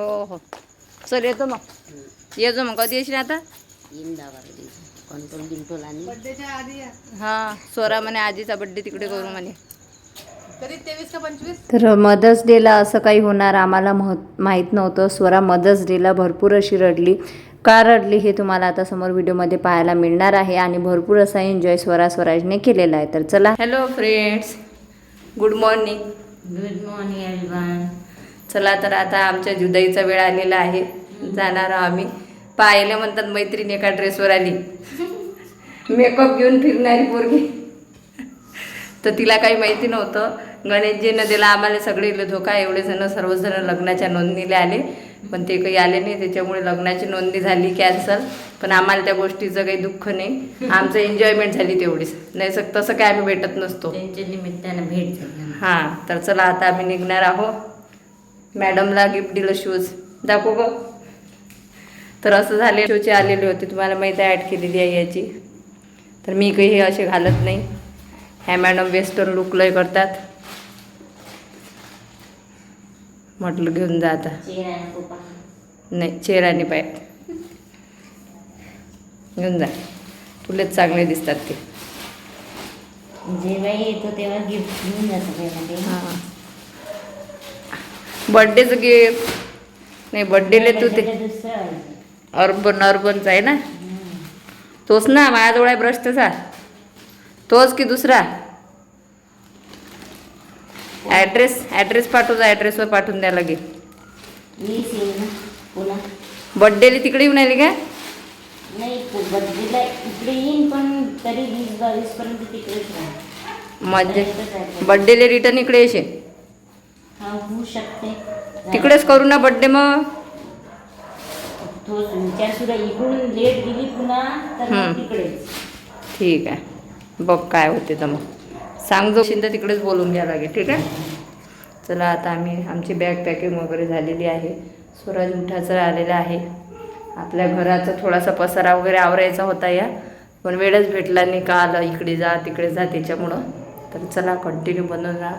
हो हो. चल येतो मग. ये जो मग. कधी येशील आता? येईन दहा बारा दिवस कंट्रोल बिंटोल आणि हा स्वरा म्हणे आजीचा बड्डे तिकडे करू म्हणे. कधी तेवीस का पंचवीस? तर मदर्स डेला असं काही होणार आम्हाला मह माहीत नव्हतं. स्वरा मदर्स डेला भरपूर अशी रडली. का रडली हे तुम्हाला आता समोर व्हिडिओमध्ये पाहायला मिळणार आहे आणि भरपूर असा एन्जॉय स्वरा स्वराजने केलेला आहे. तर चला. Hello friends good morning good morning everyone चला तर आता आमच्या जुदाईचा वेळ आलेला आहे. जाणार आहोत आम्ही. पाहिले म्हणतात मैत्रीण एका ड्रेसवर आली. मेकअप घेऊन फिरणारी पोरगी. तर तिला काही माहिती नव्हतं. गणेशजीनं दिला आम्हाला सगळे धोका एवढे जण सर्वजण लग्नाच्या नोंदणीला आले. पण ते काही आले नाही. त्याच्यामुळे लग्नाची नोंदणी झाली कॅन्सल पण आम्हाला त्या गोष्टीचं काही दुःख नाही. आमचं एन्जॉयमेंट झाली तेवढीच. नाही सग तसं काय आम्ही भेटत नसतो. त्यांच्या निमित्तानं भेट झाली हां तर चला आता आम्ही निघणार आहोत. मॅडमला गिफ्ट दिलं शूज दाखवू ग तर असं झाले शूचे आलेले होते. तुम्हाला माहिती आहे ॲड केलेली आहे याची. तर मी काही हे असे घालत नाही. ह्या मॅडम वेस्टर्न लुक लय करतात. म्हटलं घेऊन जा आता. नाही चेहराने पाय. घेऊन जा. तुलेच चांगले दिसतात ते. जेव्हा येतो तेव्हा गिफ्ट घेऊन जातो हां. बड्डेचं गिफ्ट नाही बड्डेले तू ते. अर्बन अर्बनचा आहे ना. तोच ना माझ्याजवळ आहे ब्रश तसा. तोच की दुसरा? ॲड्रेस ॲड्रेस पाठवजा ॲड्रेसवर पाठवून द्या लगे. बड्डेले तिकडे येऊन आली का? नाही पु- बर्थडेला इकडे येईन पण तरी वीस बावीस पर्यंत तिकडेच राहा. म्हणजे बड्डेले रिटर्न इकडे येशील. हा होऊ शकते. तिकडेच करू ना बड्डे मग. तो विचार सुद्धा इकडून लेट गेली पुन्हा तर हम्म. मग तिकडेच. ठीक आहे. बघ काय होते तर मग. सांग जो तर तिकडेच बोलून घ्या लागेल ठीक आहे? चला आता आम्ही आमची बॅग पॅकिंग वगैरे झालेली आहे. स्वराज उठाचं आलेलं आहे. आपल्या घराचा थोडासा पसारा वगैरे आवरायचा होता या. पण वेळच भेटला नाही का आलं इकडे जा तिकडे जा त्याच्यामुळं. तर चला कंटिन्यू बनवून राहा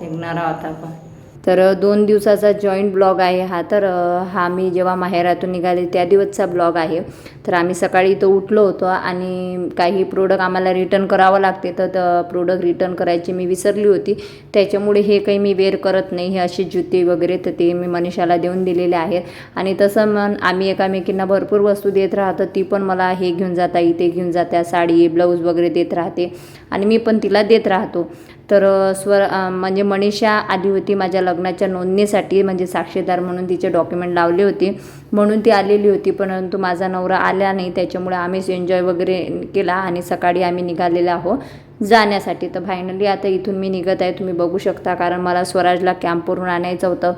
निघणार आहोत आपण. तर दोन दिवसाचा जॉईंट ब्लॉग आहे हा. तर हा मी जेव्हा माहेरातून निघाले त्या दिवसचा ब्लॉग आहे. तर आम्ही सकाळी इथं उठलो होतो आणि काही प्रोडक्ट आम्हाला रिटर्न करावं लागते. तर प्रोडक्ट रिटर्न करायची मी विसरली होती. त्याच्यामुळे हे काही मी वेअर करत नाही. हे असे जुते वगैरे तर ते मी मनीषाला देऊन दिलेले आहेत. आणि तसं मन आम्ही एकामेकींना भरपूर वस्तू देत राहतो. ती पण मला हे घेऊन जाता इथे घेऊन जात्या साडी ब्लाऊज वगैरे देत राहते. आणि मी पण तिला देत राहतो. तर स्वर म्हणजे मनीषा आली होती माझ्या लग्नाच्या नोंदणीसाठी म्हणजे साक्षीदार म्हणून तिचे डॉक्युमेंट लावले होते. म्हणून ती आलेली होती परंतु माझा नवरा आला नाही. त्याच्यामुळे आम्हीच एन्जॉय वगैरे केला आणि सकाळी आम्ही निघालेलो आहो जाण्यासाठी तर फायनली आता इथून मी निघत आहे. तुम्ही बघू शकता कारण मला स्वराजला कॅम्पवरून आणायचं होतं.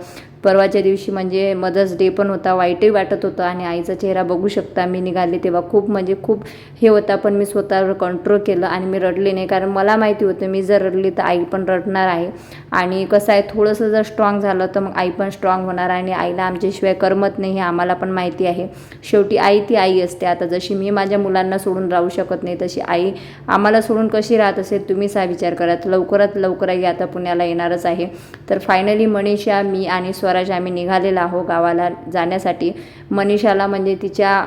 परवाच्या दिवशी म्हणजे मदर्स डे पण होता वाईटही वाटत होतं आणि आईचा चेहरा बघू शकता मी निघाले तेव्हा. खूप म्हणजे खूप हे होता पण मी स्वतःवर कंट्रोल केलं आणि मी रडले नाही. कारण मला माहिती होतं मी जर रडली तर आई पण रडणार आहे. आणि कसं आहे थोडंसं जर स्ट्रॉंग झालं तर मग आई पण स्ट्रॉंग होणार आणि आईला आमच्याशिवाय करमत नाही हे आम्हाला पण माहिती आहे. शेवटी आई ती आई असते. आता जशी मी माझ्या मुलांना सोडून राहू शकत नाही तशी आई आम्हाला सोडून कशी राहत असेल तुम्हीच हा विचार करा. लवकरात लवकर आई आता पुण्याला येणारच आहे. तर फायनली मनीषा मी आणि स्वराज आम्ही निघालेलो आहो गावाला जाण्यासाठी. मनीषाला म्हणजे तिच्या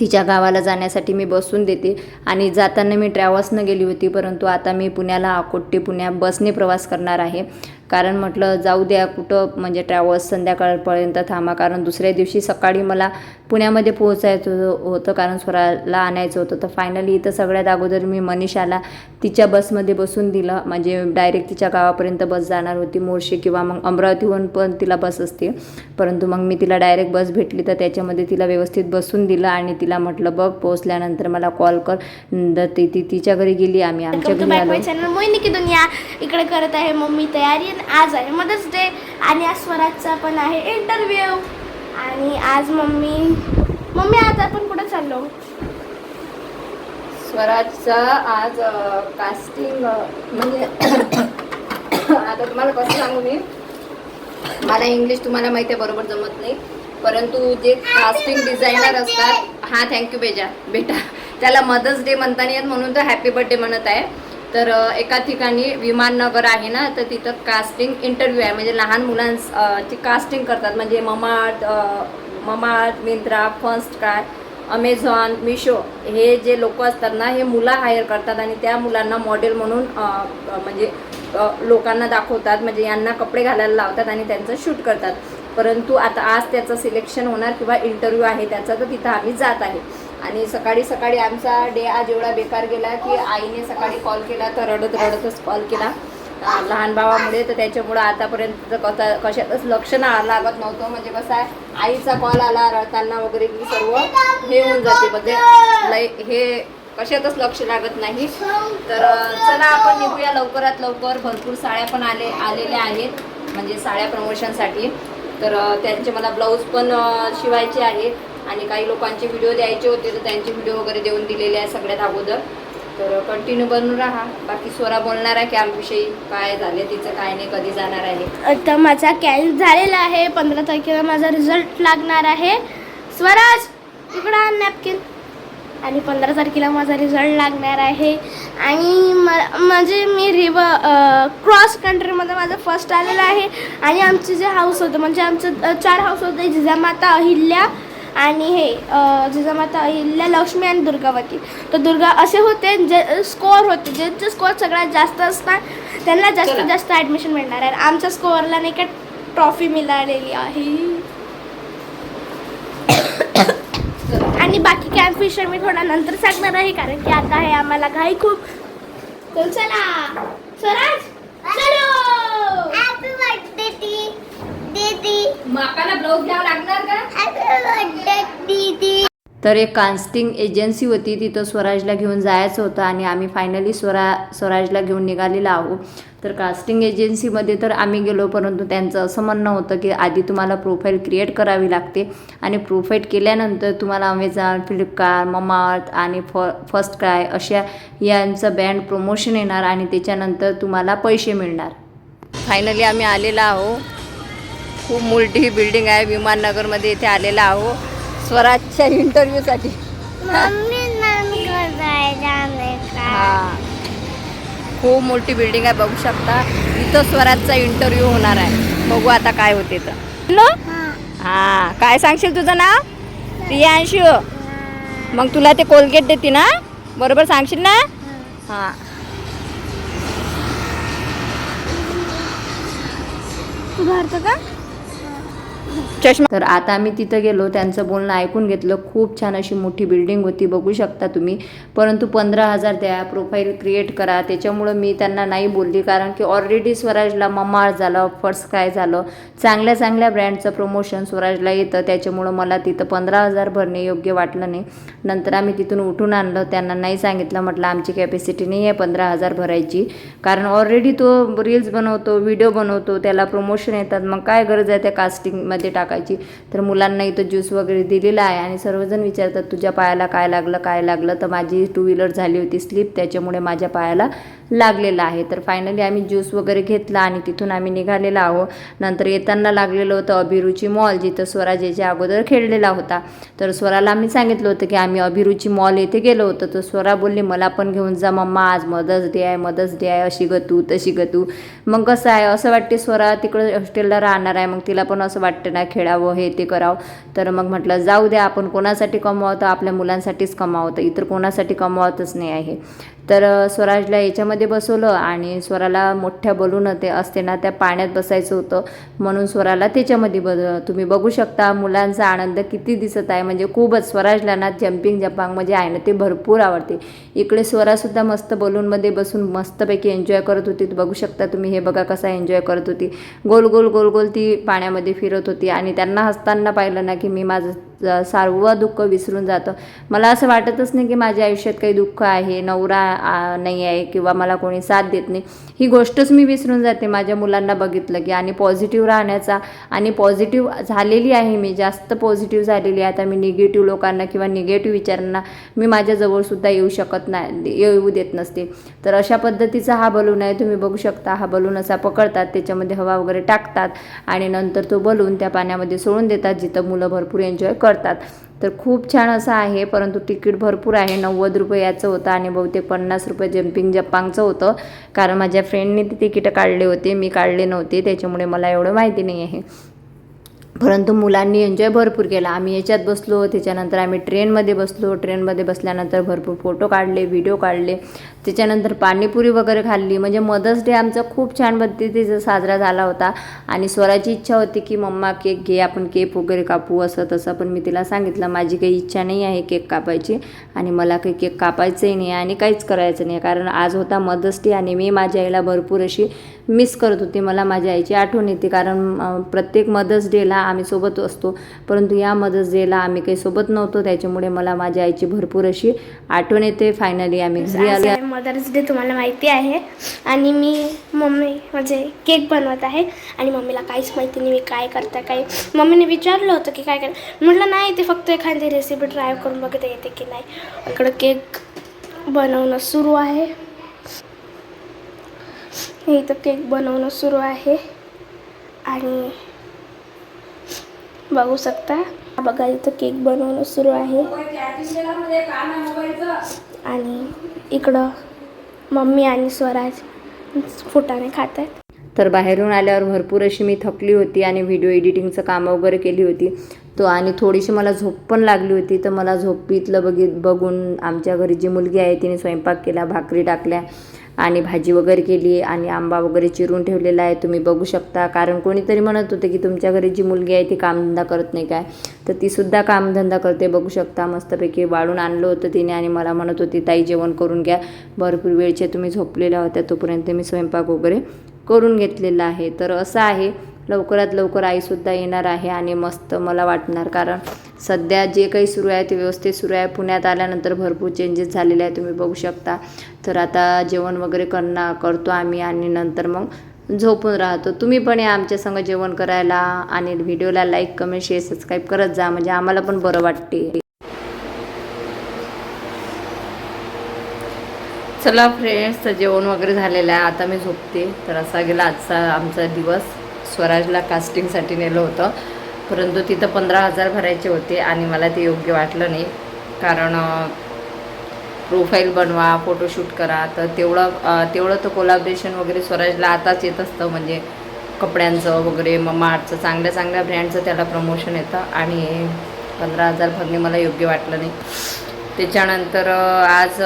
तिच्या गावाला जाण्यासाठी मी बसून देते. आणि जाताना मी ट्रॅव्हल्सनं गेली होती परंतु आता मी पुण्याला अकोट ते पुण्या बसने प्रवास करणार आहे. कारण म्हटलं जाऊ द्या कुठं म्हणजे ट्रॅव्हल्स संध्याकाळपर्यंत थांबा. कारण दुसऱ्या दिवशी सकाळी मला पुण्यामध्ये पोहोचायचं होतं कारण स्वराला आणायचं होतं. तर फायनली इथं सगळ्यात अगोदर मी मनीषाला तिच्या बसमध्ये बसून दिलं. म्हणजे डायरेक्ट तिच्या गावापर्यंत बस जाणार होती मोर्शी किंवा मग अमरावतीहून पण तिला बस असते. परंतु मग मी तिला डायरेक्ट बस भेटली तर त्याच्यामध्ये तिला व्यवस्थित बसून दिलं आणि तिला म्हटलं बघ पोहोचल्यानंतर मला कॉल कर. तर ती ती तिच्या घरी गेली आम्ही आमच्या घरी आलो. माय चॅनल मोहिनी की दुनिया इकडे करत आहे मम्मी तयारी दिन आज आहे मदर्स डे आणि आज स्वराजचा पण आहे इंटरव्ह्यू आणि आज मम्मी मम्मी आज आपण कुठं चाललो? स्वराजचा आज कास्टिंग म्हणजे आता तुम्हाला कसं सांगू मी? मला इंग्लिश तुम्हाला माहिती आहे बरोबर जमत नाही. परंतु जे कास्टिंग डिझायनर असतात हा थँक्यू बेजा बेटा. त्याला मदर्स डे म्हणता येत म्हणून तर हॅपी बर्थडे म्हणत आहे. तर एका ठिकाणी विमाननगर आहे ना तर तिथं कास्टिंग इंटरव्ह्यू आहे. म्हणजे लहान मुलांची कास्टिंग करतात. म्हणजे ममार्थ ममार्थ मिंत्रा फर्स्ट काय अमेझॉन मिशो हे जे लोक असतात ना हे मुलं हायर करतात आणि त्या मुलांना मॉडेल म्हणून म्हणजे लोकांना दाखवतात. म्हणजे यांना कपडे घालायला लावतात आणि त्यांचं शूट करतात. परंतु आता आज त्याचं सिलेक्शन होणार किंवा इंटरव्ह्यू आहे त्याचा तर तिथं आम्ही जात आहे. आणि सकाळी सकाळी आमचा डे आज एवढा बेकार गेला की आईने सकाळी कॉल केला तर रडत रडतच कॉल. केला लहान भावामुळे तर त्याच्यामुळं आतापर्यंत तर कसा कशातच लक्ष ना लागत नव्हतं. म्हणजे कसं आहे आईचा कॉल आला रडताना वगैरे की सर्व हे होऊन जाते. म्हणजे लय हे कशातच लक्ष लागत नाही. तर चला आपण निघूया लवकरात लवकर. भरपूर साड्या पण आले आलेल्या आहेत. म्हणजे साड्या प्रमोशनसाठी तर त्यांचे मला ब्लाऊज पण शिवायचे आहेत. आणि काही लोकांचे व्हिडिओ द्यायचे होते तर त्यांचे व्हिडिओ वगैरे देऊन दिलेले आहे सगळ्यात अगोदर. तर कंटिन्यू बनून राहा. बाकी स्वरा बोलणार आहे कॅम्पविषयी काय झाले तिचं काय नाही कधी जाणार आहे. तर माझा कॅम्प झालेला आहे. पंधरा तारखेला माझा रिझल्ट लागणार आहे. स्वराज इकडं नॅपकिन आणि पंधरा तारखेला माझा रिझल्ट लागणार आहे. आणि म म्हणजे मी रिव क्रॉस कंट्रीमध्ये माझं फर्स्ट आलेलं आहे. आणि आमचे जे हाऊस होतं म्हणजे आमचं चार हाऊस होते जिजामाता अहिल्या आणि हे जिजामाता अहिल्या लक्ष्मी आणि दुर्गावती तर दुर्गा असे होते जे स्कोअर होते. ज्यांचे स्कोअर सगळ्यात जास्त असतात त्यांना जास्तीत. जास्त ॲडमिशन मिळणार आहे. आमच्या स्कोअरला नाही का ट्रॉफी मिळालेली आहे. आणि बाकी कॅम्प विषय मी थोडा नंतर सांगणार आहे कारण की आता आहे आम्हाला घाई खूप. तर चला. स्वराज चलो हॅपी बर्थडे दीदी। माकाला ब्लाऊज घ्यावं लागणार का? हॅपी बर्थडे दीदी तर एक कास्टिंग एजन्सी होती तिथं स्वराजला घेऊन जायचं होतं आणि आम्ही फायनली स्वरा स्वराजला घेऊन निघालेलो आहोत. तर कास्टिंग एजन्सीमध्ये तर आम्ही गेलो परंतु त्यांचं असं म्हणणं होतं की आधी तुम्हाला प्रोफाईल क्रिएट करावी लागते आणि प्रोफाईल केल्यानंतर तुम्हाला अमेझॉन फ्लिपकार्ट ममार्थ आणि फ फर्स्ट क्राय अशा यांचं बँड प्रमोशन येणार आणि त्याच्यानंतर तुम्हाला पैसे मिळणार. फायनली आम्ही आलेलो आहो खूप मोठी बिल्डिंग आहे. विमाननगरमध्ये इथे आलेला आहो. स्वराजच्या इंटरव्ह्यूसाठी हा. खूप मोठी बिल्डिंग आहे. बघू शकता. इथं स्वराजचा इंटरव्ह्यू होणार आहे. बघू आता काय होते तर हॅलो? हा. काय सांगशील तुझं नाव? प्रियांशू. मग तुला ते कोलगेट देते ना बरोबर सांगशील ना? हां. तू भरतो का? चष्मा तर आता आम्ही तिथं गेलो त्यांचं बोलणं ऐकून घेतलं. खूप छान अशी मोठी बिल्डिंग होती बघू शकता तुम्ही. परंतु पंधरा हजार द्या प्रोफाईल क्रिएट करा. त्याच्यामुळं मी त्यांना नाही बोलली कारण की ऑलरेडी स्वराजला ममाळ झालं फर्स्ट काय झालं? चांगल्या चांगल्या ब्रँडचं प्रमोशन स्वराजला येतं. त्याच्यामुळं मला तिथं पंधरा हजार भरणे योग्य वाटलं नाही. नंतर आम्ही तिथून उठून आणलं. त्यांना नाही सांगितलं म्हटलं आमची कॅपॅसिटी नाही आहे पंधरा हजार भरायची. कारण ऑलरेडी तो रील्स बनवतो व्हिडिओ बनवतो त्याला प्रमोशन येतात. मग काय गरज आहे त्या कास्टिंगमध्ये टाकायची. तर मुलांना इथं ज्यूस वगैरे दिलेला आहे आणि सर्वजण विचारतात तुझ्या पायाला काय लागलं काय लागलं? तर माझी टू व्हीलर झाली होती स्लिप त्याच्यामुळे माझ्या पायाला लागलेलं आहे. तर फायनली आम्ही ज्यूस वगैरे घेतला आणि तिथून आम्ही निघालेलो आहो नंतर येताना लागलेलं होतं अभिरुची मॉल जिथं स्वराज याच्या अगोदर खेळलेला होता. तर स्वराला आम्ही सांगितलं होतं की आम्ही अभिरुची मॉल येथे गेलो होतो. तर स्वरा बोलली मला पण घेऊन जा मम्मा आज मदर्स डे आहे मदर्स डे आहे अशी गतू तशी गतू मग कसं आहे असं वाटते स्वरा तिकडं हॉस्टेलला राहणार आहे मग तिला पण असं वाटतं ना खेळावं हे ते करावं. तर मग म्हटलं जाऊ द्या आपण कोणासाठी कमावतो? आपल्या मुलांसाठीच कमावतं. इतर कोणासाठी कमावतच नाही आहे. तर स्वराजला याच्यामध्ये बसवलं आणि स्वराला मोठ्या बलून ते असते ना त्या पाण्यात बसायचं होतं. म्हणून स्वराला त्याच्यामध्ये ब तुम्ही बघू शकता मुलांचा आनंद किती दिसत आहे. म्हणजे खूपच स्वराजला ना जम्पिंग जपांग म्हणजे आहे ना ते भरपूर आवडते. इकडे स्वरासुद्धा मस्त बलूनमध्ये बसून मस्तपैकी एन्जॉय करत होती. बघू शकता तुम्ही हे बघा कसा एन्जॉय करत होती. गोल गोल गोल गोल ती पाण्यामध्ये फिरत होती. आणि त्यांना हसताना पाहिलं ना की मी माझं सर्व दुःख विसरून जातं. मला असं वाटतच नाही की माझ्या आयुष्यात काही दुःख आहे नवरा नाही आहे किंवा मला कोणी साथ देत नाही. ही गोष्टच मी विसरून जाते. माझ्या मुलांना बघितलं की आणि पॉझिटिव्ह राहण्याचा आणि पॉझिटिव्ह झालेली आहे मी जास्त पॉझिटिव्ह झालेली आहे. आता मी निगेटिव्ह लोकांना किंवा निगेटिव्ह विचारांना मी माझ्याजवळसुद्धा येऊ शकत नाही येऊ देत नसते. तर अशा पद्धतीचा हा बलून आहे. तुम्ही बघू शकता हा बलून असा पकडतात त्याच्यामध्ये हवा वगैरे टाकतात आणि नंतर तो बलून त्या पाण्यामध्ये सोडून देतात जिथं मुलं भरपूर एन्जॉय करतात. तर खूप छान असं आहे परंतु तिकीट भरपूर आहे. नव्वद रुपये याचं होतं आणि बहुतेक पन्नास रुपये जम्पिंग जप्पांगचं होतं. कारण माझ्या फ्रेंडने ती तिकीटं काढले होते मी काढले नव्हते. त्याच्यामुळे मला एवढं माहिती नाही आहे. परंतु मुलांनी एन्जॉय भरपूर केला. आम्ही याच्यात बसलो त्याच्यानंतर आम्ही ट्रेनमध्ये बसलो. ट्रेनमध्ये बसल्यानंतर भरपूर फोटो काढले व्हिडिओ काढले. त्याच्यानंतर पाणीपुरी वगैरे खाल्ली. म्हणजे मदर्स डे आमचा खूप छान पद्धतीचा साजरा झाला होता. आणि स्वराची इच्छा होती की मम्मा केक घे आपण केक वगैरे कापू असं तसं पण मी तिला सांगितलं. माझी काही इच्छा नाही आहे केक कापायची आणि मला काही केक कापायचंही नाही आणि काहीच करायचं नाही. कारण आज होता मदर्स डे आणि मी माझ्या आईला भरपूर अशी मिस करत होती. मला माझ्या आईची आठवण येते. कारण प्रत्येक मदर्स डेला आम्ही सोबत असतो. परंतु या मदर्स डेला आम्ही काही सोबत नव्हतो. त्याच्यामुळे मला माझ्या आईची भरपूर अशी आठवण येते. फायनली आम्ही घरी आलो. मदर्स डे तुम्हाला माहिती आहे. आणि मी मम्मी म्हणजे केक बनवत आहे. आणि मम्मीला काहीच माहिती नाही मी काय करता काय मम्मीने विचारलं होतं की काय कर म्हटलं नाही ते फक्त एखादी रेसिपी ट्राय करून बघता येते की नाही. इकडं केक बनवणं सुरू आहे. इथं केक बनवणं सुरू आहे. आणि बघू शकता बघा इथं केक बनवणं सुरू आहे. आणि इकडं मम्मी आणि स्वराज फुटाने खात आहेत. तर बाहेरून आल्यावर भरपूर अशी मी थकली होती आणि व्हिडिओ एडिटिंगचं कामं वगैरे केली होती. तो आणि थोडीशी मला झोप पण लागली होती. तर मला झोपीतलं बघित बघून आमच्या घरी जी मुलगी आहे तिने स्वयंपाक केला भाकरी टाकल्या. आणि भाजी वगैरे केली आणि आंबा वगैरे चिरून ठेवलेला आहे. तुम्ही बघू शकता. कारण कोणीतरी म्हणत होते की तुमच्या घरी जी मुलगी आहे ती कामधंदा करत नाही काय? तर तीसुद्धा कामधंदा करते. बघू शकता. मस्तपैकी वाढून आणलं होतं तिने आणि मला म्हणत होती ताई जेवण करून घ्या. भरपूर वेळचे तुम्ही झोपलेल्या होत्या. तोपर्यंत मी स्वयंपाक वगैरे करून घेतलेला आहे. तर असं आहे. लवकरात लवकर आईसुद्धा येणार आहे आणि मस्त मला वाटणार. कारण सध्या जे काही सुरू आहे ते व्यवस्थित सुरू आहे. पुण्यात आल्यानंतर भरपूर चेंजेस झालेले आहे तुम्ही बघू शकता. तर आता जेवण वगैरे करणार करतो आम्ही आणि नंतर मग झोपून राहतो. तुम्ही पण या आमच्या संग जेवण करायला आणि व्हिडिओला लाईक कमेंट शेअर सबस्क्राईब करत जा. म्हणजे आम्हाला पण बरं वाटते. चला फ्रेंड्स तर जेवण वगैरे झालेलं आहे. आता मी झोपते. तर असा गेला आजचा आमचा दिवस. स्वराजला कास्टिंगसाठी नेलं होतं. परंतु तिथं पंधरा हजार भरायचे होते आणि मला ते योग्य वाटलं नाही. कारण प्रोफाईल बनवा फोटोशूट करा. तर तेवढं तेवढं तर कोलाब्रेशन वगैरे स्वराजला आताच येत असतं. म्हणजे कपड्यांचं वगैरे ममार्टचं चांगल्या चांगल्या ब्रँडचं त्याला प्रमोशन येतं. आणि पंधरा हजार भरणे मला योग्य वाटलं नाही. त्याच्यानंतर आज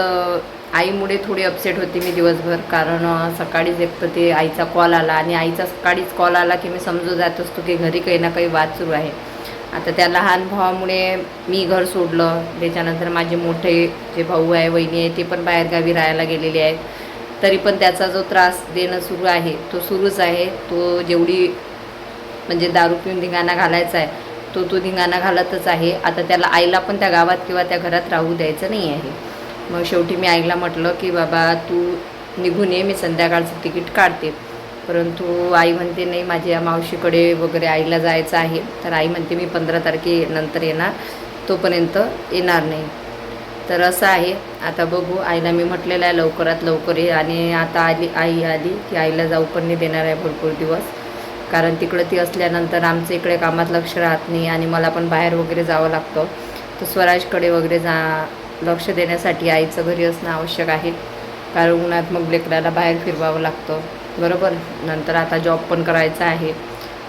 आईमुळे थोडी अपसेट होती मी दिवसभर. कारण सकाळीच एक तर ते आईचा कॉल आला आणि आईचा सकाळीच कॉल आला की मी समजू जात असतो की घरी काही ना काही वाद सुरू आहे. आता त्या लहान भावामुळे मी घर सोडलं. त्याच्यानंतर माझे मोठे जे भाऊ आहे वहिनी आहे ते पण बाहेरगावी राहायला गेलेले आहेत. तरी पण त्याचा जो त्रास देणं सुरू आहे तो सुरूच आहे. तो जेवढी म्हणजे दारू पिऊन धिंगाणा घालायचा आहे तो तो धिंगाणा घालतच आहे. आता त्याला आईला पण त्या गावात किंवा त्या घरात राहू द्यायचं नाही आहे. मग शेवटी मी आईला म्हटलं की बाबा तू निघून ये मी संध्याकाळचं तिकीट काढते. परंतु आई म्हणते नाही माझ्या मावशीकडे वगैरे आईला जायचं आहे. तर आई म्हणते मी पंधरा तारखेनंतर येणार तोपर्यंत येणार नाही. तर असं आहे. आता बघू आईला मी म्हटलेलं आहे लवकरात लवकर ये. आणि आता आली आई आली की आईला जाऊ पण नाही देणार आहे भरपूर दिवस. कारण तिकडं ती असल्यानंतर आमचं इकडे कामात लक्ष राहत नाही आणि मला पण बाहेर वगैरे जावं लागतं. तर स्वराजकडे वगैरे जा लक्ष देण्यासाठी आईचं घरी असणं आवश्यक आहे. कारण उन्हात मग लेकराला बाहेर फिरवावं लागतं. बरोबर? नंतर आता जॉब पण करायचा आहे.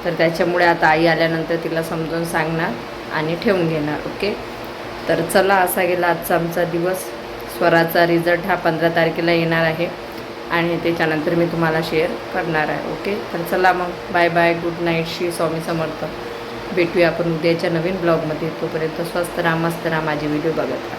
तर त्याच्यामुळे आता आई आल्यानंतर तिला समजून सांगणार आणि ठेवून घेणार ओके? तर चला असा गेला आजचा आमचा दिवस. स्वराचा रिझल्ट हा पंधरा तारखेला येणार आहे. आणि त्याच्यानंतर मी तुम्हाला शेअर करणार आहे ओके? तर चला मग. Bye bye good night Shri Swami Samarth. भेटूया आपण उद्याच्या नवीन ब्लॉगमध्ये तोपर्यंत स्वस्त राहा मस्त राहा. माझे व्हिडिओ बघत राहा.